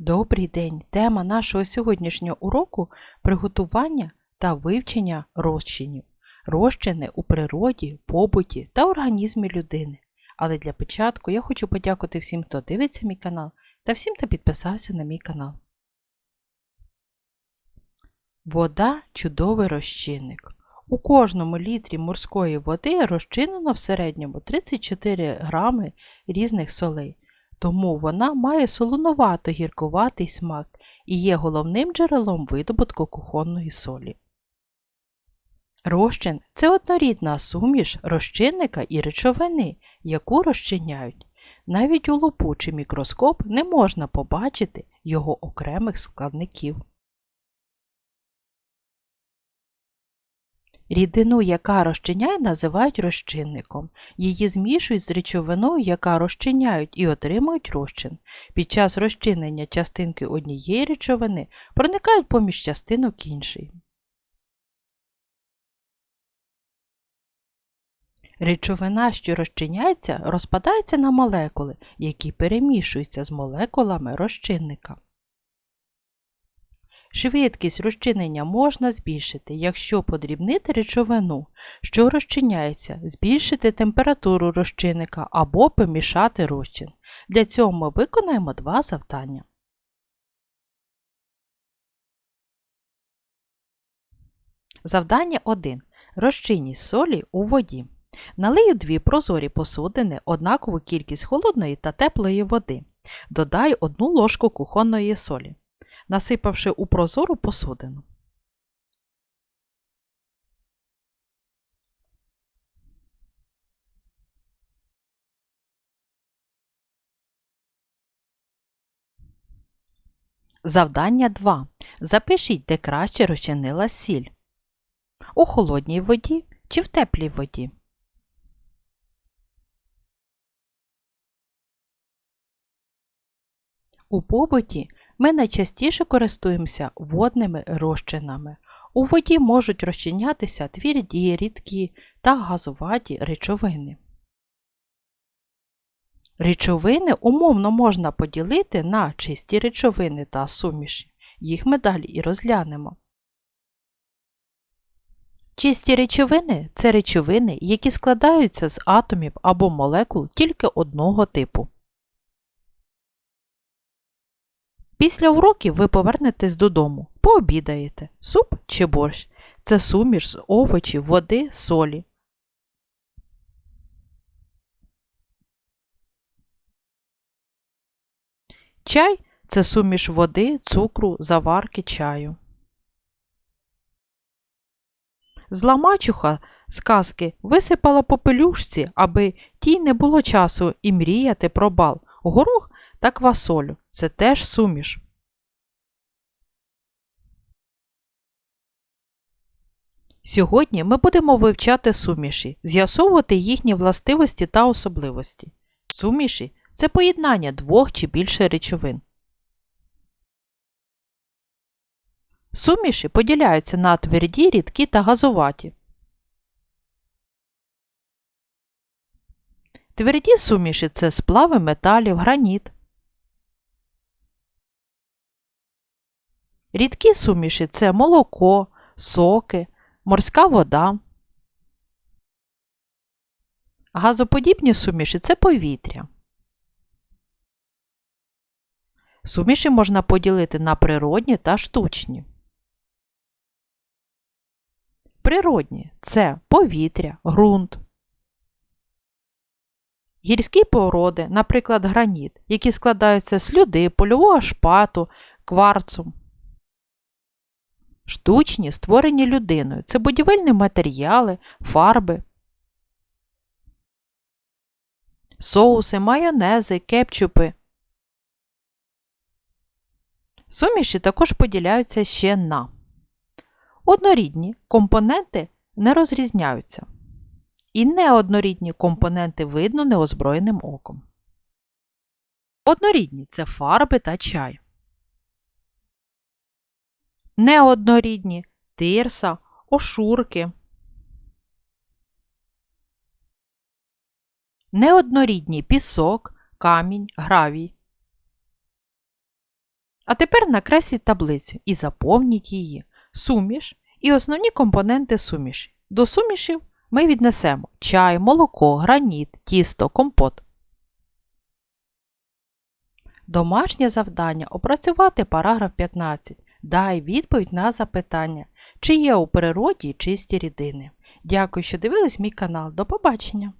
Добрий день! Тема нашого сьогоднішнього уроку приготування та вивчення розчинів. Розчини у природі, побуті та організмі людини. Але для початку я хочу подякувати всім, хто дивиться мій канал та всім, хто підписався на мій канал. Вода чудовий розчинник. У кожному літрі морської води розчинено в середньому 34 грами різних солей. Тому вона має солонувато гіркуватий смак і є головним джерелом видобутку кухонної солі. Розчин це однорідна суміш розчинника і речовини, яку розчиняють. Навіть у лупу чи мікроскоп не можна побачити його окремих складників. Рідину, яка розчиняє, називають розчинником. Її змішують з речовиною, яка розчиняють і отримують розчин. Під час розчинення частинки однієї речовини проникають поміж частинок іншої. Речовина, що розчиняється, розпадається на молекули, які перемішуються з молекулами розчинника. Швидкість розчинення можна збільшити, якщо подрібнити речовину, що розчиняється, збільшити температуру розчинника або помішати розчин. Для цього ми виконаємо два завдання. Завдання 1. Розчинність солі у воді. Налию дві прозорі посудини однакову кількість холодної та теплої води. Додай одну ложку кухонної солі насипавши у прозору посудину. Завдання 2. Запишіть, де краще розчинила сіль. У холодній воді чи в теплій воді. У побуті ми найчастіше користуємося водними розчинами. У воді можуть розчинятися тверді, рідкі та газуваті речовини. Речовини умовно можна поділити на чисті речовини та суміші. Їх ми далі і розглянемо. Чисті речовини це речовини, які складаються з атомів або молекул тільки одного типу. Після уроків ви повернетесь додому, пообідаєте. Суп чи борщ це суміш з овочів, води, солі. Чай це суміш води, цукру, заварки чаю. Зла мачуха з казки висипала по пелюшці, аби тій не було часу і мріяти про бал. Горох та квасолю це теж суміш. Сьогодні ми будемо вивчати суміші, з'ясовувати їхні властивості та особливості. Суміші це поєднання двох чи більше речовин. Суміші поділяються на тверді, рідкі та газуваті. Тверді суміші це сплави металів, граніт. Рідкі суміші це молоко, соки, морська вода. Газоподібні суміші це повітря. Суміші можна поділити на природні та штучні. Природні це повітря, ґрунт. Гірські породи, наприклад, граніт, які складаються з слюди, польового шпату, кварцу. Штучні, створені людиною. Це будівельні матеріали, фарби, соуси, майонези, кетчупи. Суміші також поділяються ще на однорідні компоненти не розрізняються. І неоднорідні компоненти видно неозброєним оком. Однорідні це фарби та чай неоднорідні тирса, ошурки. Неоднорідні пісок, камінь, гравій. А тепер накресліть таблицю і заповніть її. Суміш і основні компоненти суміші. До сумішів ми віднесемо чай, молоко, граніт, тісто, компот. Домашнє завдання опрацювати параграф 15. Дай відповідь на запитання, чи є у природі чисті рідини. Дякую, що дивились мій канал. До побачення!